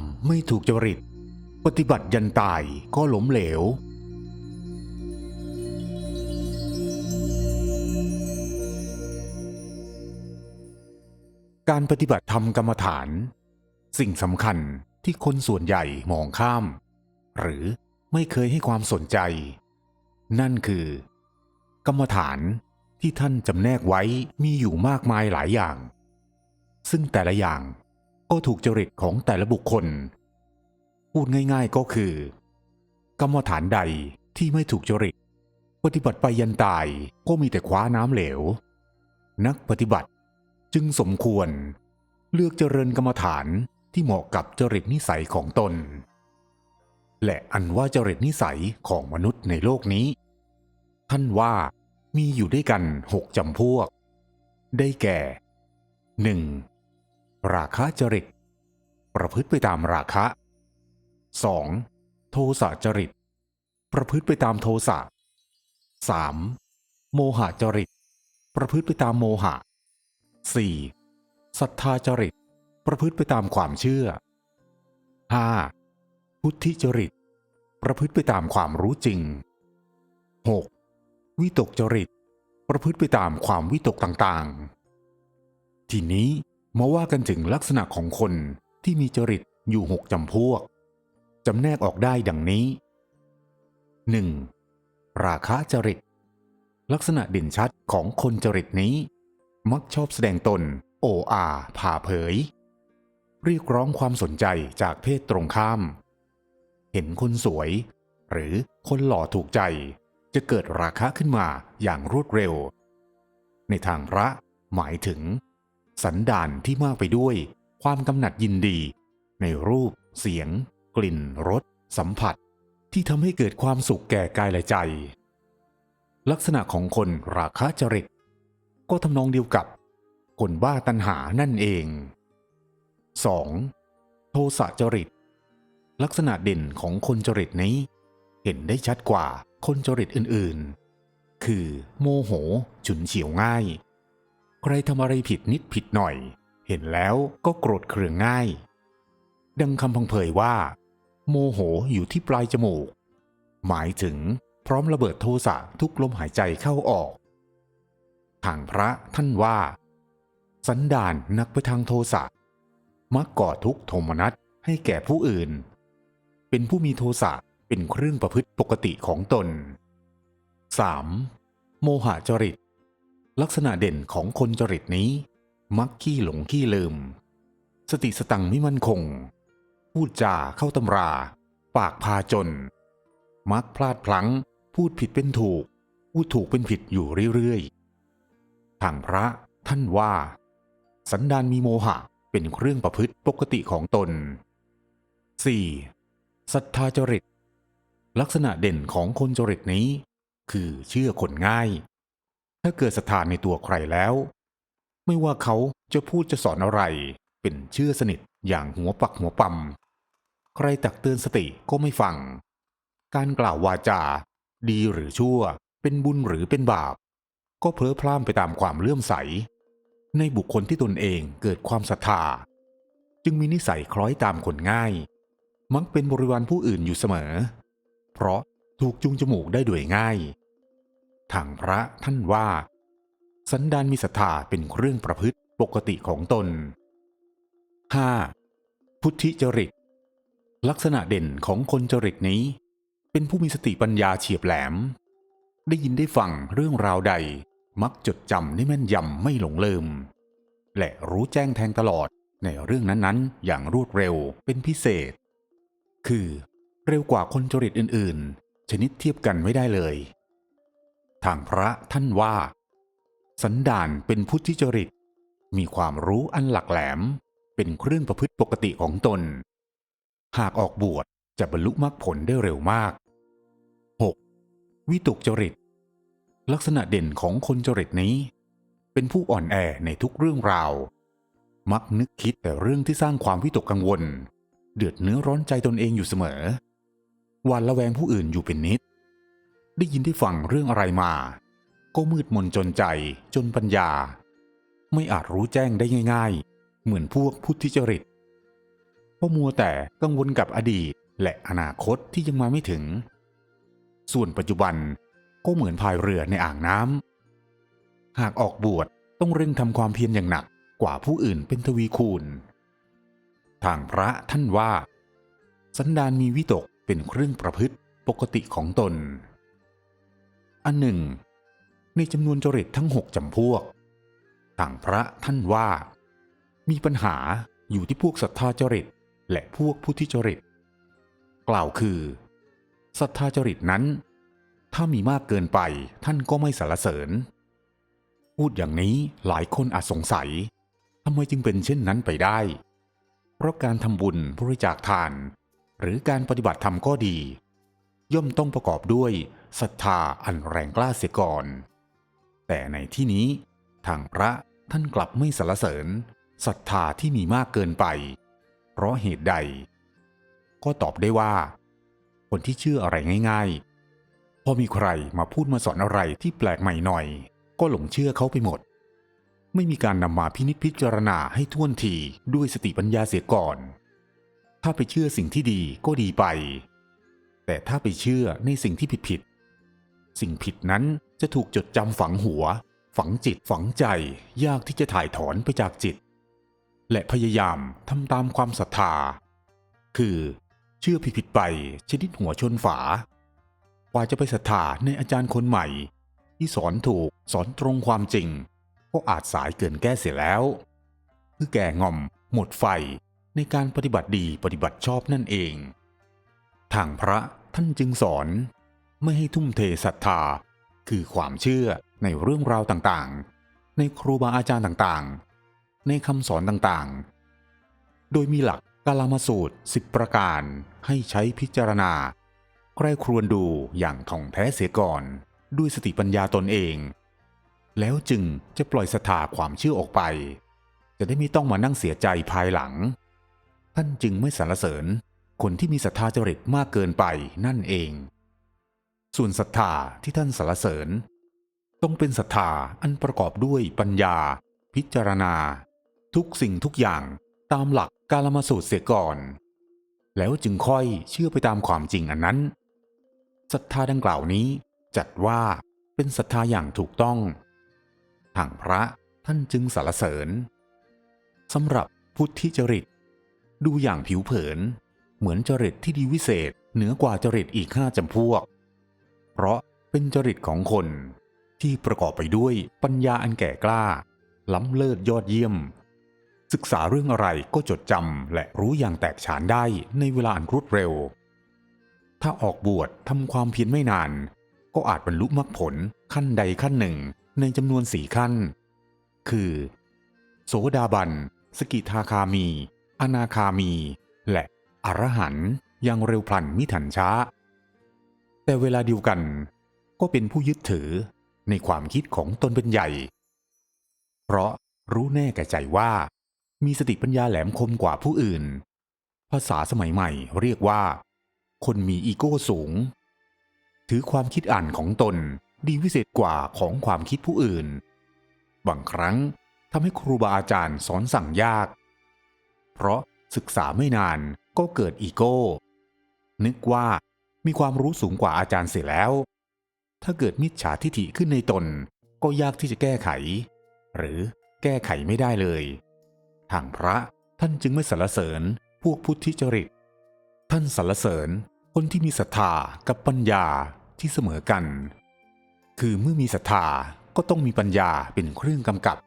ำไม่ถูกจริต ปฏิบัติยันตายก็หลมเหลว การปฏิบัติธรรมกรรมฐาน สิ่งสำคัญที่คนส่วนใหญ่มองข้าม หรือไม่เคยให้ความสนใจ นั่นคือ กรรมฐานที่ท่านจำแนกไว้มีอยู่มากมายหลายอย่าง ซึ่งแต่ละอย่าง ก็ถูกจริตของแต่ละบุคคล พูดง่ายๆก็คือ กรรมฐานใดที่ไม่ถูกจริต ปฏิบัติไปยันตายก็มีแต่คว้าน้ำเหลว นักปฏิบัติจึงสมควร เลือกเจริญกรรมฐานที่เหมาะกับจริตนิสัยของตน และอันว่าจริตนิสัยของมนุษย์ในโลกนี้ ท่านว่ามีอยู่ด้วยกันหกจำพวก ได้แก่ 1. ราคะจริต ประพฤติไปตามราคะ 2. โทสะจริต ประพฤติไปตามโทสะ 3. โมหะจริต ประพฤติไปตามโมหะ 4. ศรัทธาจริต ประพฤติไปตามความเชื่อ 5. พุทธิจริต ประพฤติไปตามความรู้จริง 6. วิตกจริต ประพฤติไปตามความวิตกต่างๆ ทีนี้ มาว่ากันถึงลักษณะของคนที่มีจริตอยู่หกจำพวกจำแนกออกได้ดังนี้ 1. ราคะจริต ลักษณะเด่นชัดของคนจริตนี้ มักชอบแสดงตน โออาผ่าเผย เรียกร้องความสนใจจากเพศตรงข้าม เห็นคนสวย หรือคนหล่อถูกใจ จะเกิดราคะขึ้นมาอย่างรวดเร็ว ในทางพระหมายถึง สันดานที่มากไปด้วย ความกำหนัดยินดี ในรูป เสียง กลิ่นรสสัมผัส ที่ทำให้เกิดความสุขแก่กายและใจ ลักษณะของคนราคะจริต ก็ทำนองเดียวกับคนบ้าตัณหานั่นเอง 2. โทสะจริต ลักษณะเด่นของคนจริตนี้ เห็นได้ชัดกว่าคนจริตอื่นๆ คือโมโห ฉุนเฉียวง่าย ใครทำอะไรผิดนิดผิดหน่อย เห็นแล้วก็โกรธเคืองง่าย ดังคำพังเพยว่า โมโหอยู่ที่ปลายจมูก หมายถึงพร้อมระเบิดโทสะทุกลมหายใจเข้าออก ทางพระท่านว่า สันดานนักไปทางโทสะมักก่อทุกขโทมนัสให้แก่ผู้อื่น เป็นผู้มีโทสะเป็นเครื่องประพฤติปกติของตน 3. โมหะจริต ลักษณะเด่นของคนจริตนี้ มักขี้หลงขี้ลืม สติสตังไม่มั่นคง พูดจาเข้าตำรา ปากพาจน มักพลาดพลั้ง พูดผิดเป็นถูก พูดถูกเป็นผิดอยู่เรื่อยๆ ทางพระท่านว่า สันดานมีโมหะเป็นเครื่องประพฤติปกติของตน 4. ศรัทธาจริต ลักษณะเด่นของคนจริตนี้ คือเชื่อคนง่าย ถ้าเกิดศรัทธาในตัวใครแล้ว ไม่ว่าเขาจะพูดจะสอนอะไร เป็นเชื่อสนิทอย่างหัวปักหัวปั๊มใครตักเตือนสติก็ไม่ฟัง การกล่าววาจา ดีหรือชั่ว เป็นบุญหรือเป็นบาป ก็เพ้อพล่ามไปตามความเลื่อมใส ในบุคคลที่ตนเองเกิดความศรัทธา จึงมีนิสัยคล้อยตามคนง่าย มักเป็นบริวารผู้อื่นอยู่เสมอ เพราะถูกจุงจมูกได้ด้วยง่าย ทางพระท่านว่า สันดานมีศรัทธาเป็นเครื่องประพฤติปกติของตน 5. พุทธิจริต ลักษณะเด่นของคนจริตนี้ เป็นผู้มีสติปัญญาเฉียบแหลม ได้ยินได้ฟังเรื่องราวใด มักจดจำได้แม่นยำไม่หลงลืม และรู้แจ้งแทงตลอดในเรื่องนั้นๆ อย่างรวดเร็วเป็นพิเศษ คือเร็วกว่าคนจริตอื่น ๆ ชนิดเทียบกันไม่ได้เลย ทางพระท่านว่า สันดานเป็นพุทธิจริต มีความรู้อันหลักแหลม เป็นเครื่องประพฤติปกติของตน หากออกบวชจะบรรลุมรรคผลได้เร็วมาก 6. วิตกจริต ลักษณะเด่นของคนจริตนี้ เป็นผู้อ่อนแอในทุกเรื่องราว มักนึกคิดแต่เรื่องที่สร้างความวิตกกังวล เดือดเนื้อร้อนใจตนเองอยู่เสมอหวานละแวงผู้อื่นอยู่เป็นนิด ได้ยินได้ฟังเรื่องอะไรมา ก็มืดมนจนใจจนปัญญา ไม่อาจรู้แจ้งได้ง่าย ๆ เหมือนพวกพุทธิจริตพราะมัวแต่กังวลกับอดีตและอนาคตที่ยังมาไม่ถึง ส่วนปัจจุบันก็เหมือนพายเรือในอ่างน้ำหากออกบวชต้องเร่งทำความเพียรอย่างหนักกว่าผู้อื่นเป็นทวีคูณ ทางพระท่านว่า สันดานมีวิตกเป็นเครื่องประพฤติปกติของตน อันหนึ่ง ในจำนวนจริตทั้งหกจำพวกทางพระท่านว่า มีปัญหาอยู่ที่พวกศรัทธาจริตและพวกพุทธิจริต กล่าวคือศรัทธาจริตนั้น ถ้ามีมากเกินไปท่านก็ไม่สรรเสริญ พูดอย่างนี้หลายคนอาจสงสัยทำไมจึงเป็นเช่นนั้นไปได้ เพราะการทำบุญบริจาคทาน หรือการปฏิบัติธรรมก็ดี ย่อมต้องประกอบด้วย ศรัทธาอันแรงกล้าเสียก่อน แต่ในที่นี้ทางพระท่านกลับไม่สรรเสริญศรัทธาที่มีมากเกินไป เพราะเหตุใด ก็ตอบได้ว่า คนที่เชื่ออะไรง่ายๆ พอมีใครมาพูดมาสอนอะไรที่แปลกใหม่หน่อย ก็หลงเชื่อเขาไปหมด ไม่มีการนำมาพินิจพิจารณาให้ท่วนทีด้วยสติปัญญาเสียก่อน ถ้าไปเชื่อสิ่งที่ดีก็ดีไป แต่ถ้าไปเชื่อในสิ่งที่ผิดผิดๆ สิ่งผิดนั้นจะถูกจดจำฝังหัว ฝังจิตฝังใจ ยากที่จะถ่ายถอนไปจากจิต และพยายามทำตามความศรัทธา คือ เชื่อผิดๆไปชนิดหัวชนฝา กว่าจะไปศรัทธาในอาจารย์คนใหม่ ที่สอนถูกสอนตรงความจริง ก็อาจสายเกินแก้เสียแล้ว คือแก่งอม หมดไฟในการปฏิบัติดีปฏิบัติชอบนั่นเอง ทางพระท่านจึงสอน ไม่ให้ทุ่มเทศรัทธา คือความเชื่อในเรื่องราวต่างๆ ในครูบาอาจารย์ต่างๆ ในคำสอนต่างๆ โดยมีหลักกาลามาสูตรสิบประการให้ใช้พิจารณา ใครครวญดูอย่างท่องแท้เสียก่อนด้วยสติปัญญาตนเอง แล้วจึงจะปล่อยศรัทธาความเชื่อออกไป จะได้ไม่ต้องมานั่งเสียใจภายหลัง ท่านจึงไม่สรรเสริญคนที่มีศรัทธาจริตมากเกินไปนั่นเอง ส่วนศรัทธาที่ท่านสรรเสริญ ต้องเป็นศรัทธาอันประกอบด้วยปัญญา พิจารณา ทุกสิ่งทุกอย่างตามหลักกาลมาสูตรเสียก่อน แล้วจึงค่อยเชื่อไปตามความจริงอันนั้นศรัทธาดังกล่าวนี้ จัดว่าเป็นศรัทธาอย่างถูกต้องทางพระท่านจึงสรรเสริญสำหรับพุทธิจริต ดูอย่างผิวเผิน เหมือนจริตที่ดีวิเศษเหนือกว่าจริตอีกห้าจำพวก เพราะเป็นจริตของคนที่ประกอบไปด้วยปัญญาอันแก่กล้า ล้ำเลิศยอดเยี่ยม ศึกษาเรื่องอะไรก็จดจำและรู้อย่างแตกฉานได้ในเวลาอันรวดเร็ว ถ้าออกบวชทำความเพียรไม่นาน ก็อาจบรรลุมรรคผลขั้นใดขั้นหนึ่งในจำนวนสี่ขั้น คือ โสดาบัน สกิทาคามี อนาคามี และอรหันต์ยังเร็วพลันมิถันช้า แต่เวลาเดียวกันก็เป็นผู้ยึดถือในความคิดของตนเป็นใหญ่ เพราะรู้แน่แก่ใจว่า มีสติปัญญาแหลมคมกว่าผู้อื่น ภาษาสมัยใหม่เรียกว่า คนมีอีโก้สูง ถือความคิดอ่านของตนดีวิเศษกว่าของความคิดผู้อื่น บางครั้งทำให้ครูบาอาจารย์สอนสั่งยาก เพราะศึกษาไม่นานก็เกิดอีโก้ นึกว่า มีความรู้สูงกว่าอาจารย์เสียแล้ว ถ้าเกิดมิจฉาทิฐิขึ้นในตน ก็ยากที่จะแก้ไข หรือแก้ไขไม่ได้เลย ทางพระท่านจึงไม่สรรเสริญพวกพุทธิจริต ท่านสรรเสริญคนที่มีศรัทธากับปัญญาที่เสมอกัน คือเมื่อมีศรัทธาก็ต้องมีปัญญาเป็นเครื่องกำกับ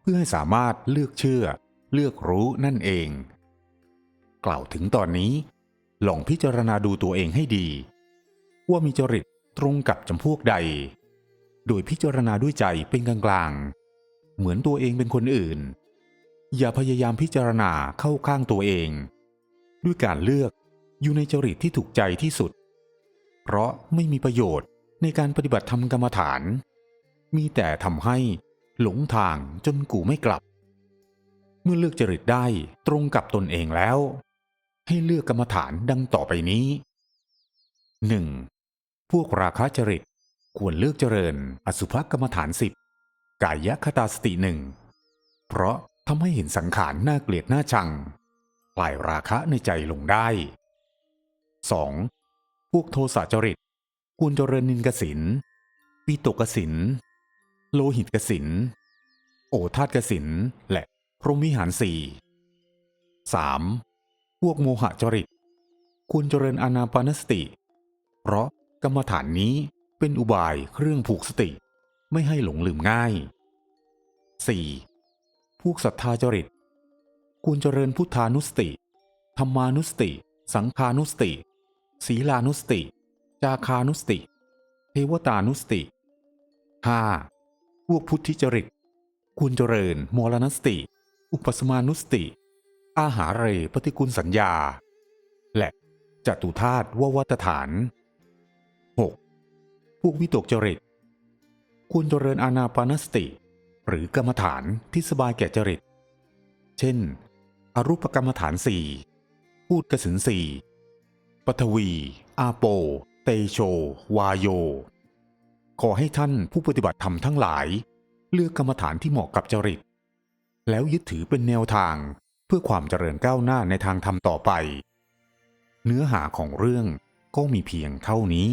เพื่อให้สามารถเลือกเชื่อ เลือกรู้นั่นเอง กล่าวถึงตอนนี้ ลองพิจารณาดูตัวเองให้ดี ว่ามีจริตตรงกับจำพวกใด โดยพิจารณาด้วยใจเป็นกลางๆ เหมือนตัวเองเป็นคนอื่น อย่าพยายามพิจารณาเข้าข้างตัวเอง ด้วยการเลือกอยู่ในจริตที่ถูกใจที่สุด เพราะไม่มีประโยชน์ในการปฏิบัติธรรมกรรมฐาน มีแต่ทำให้หลงทางจนกูไม่กลับ เมื่อเลือกจริตได้ตรงกับตนเองแล้ว ให้เลือกกรรมฐานดังต่อไปนี้ 1. พวกราคะจริตควรเลือกเจริญอสุภกรรมฐานสิบกายคตาสติหนึ่งเพราะทำให้เห็นสังขารน่าเกลียดน่าชังคลายราคะในใจลงได้ 2. พวกโทสะจริตควรเจริญนินกสินปีตกสินโลหิตกสินโอทาตกสินและพรหมิหารสี่ 3. พวกโมหะจริตควรเจริญอานาปานสติ เพราะกรรมฐานนี้เป็นอุบายเครื่องผูกสติ ไม่ให้หลงลืมง่าย 4. พวกศรัทธาจริตควรเจริญพุทธานุสติ ธรรมานุสติ สังคานุสติ ศีลานุสติ จาคานุสติ เทวตานุสติ 5. พวกพุทธิจริตควรเจริญมรณสติ อุปสมานุสติ อาหาเรปฏิกุลสัญญา และจตุธาตุววัตฐาน 6. พวกวิตกจริต ควรเจริญอานาปานสติ หรือกรรมฐานที่สบายแก่จริต เช่น อรูปกรรมฐานสี่พูดกสินสี่ปฐวี อาโป เตโช วาโย ขอให้ท่านผู้ปฏิบัติธรรมทั้งหลาย เลือกกรรมฐานที่เหมาะกับจริต แล้วยึดถือเป็นแนวทาง พื่อความเจริญก้าวหน้าในทางธรรมต่อไป เนื้อหาของเรื่องก็มีเพียงเท่านี้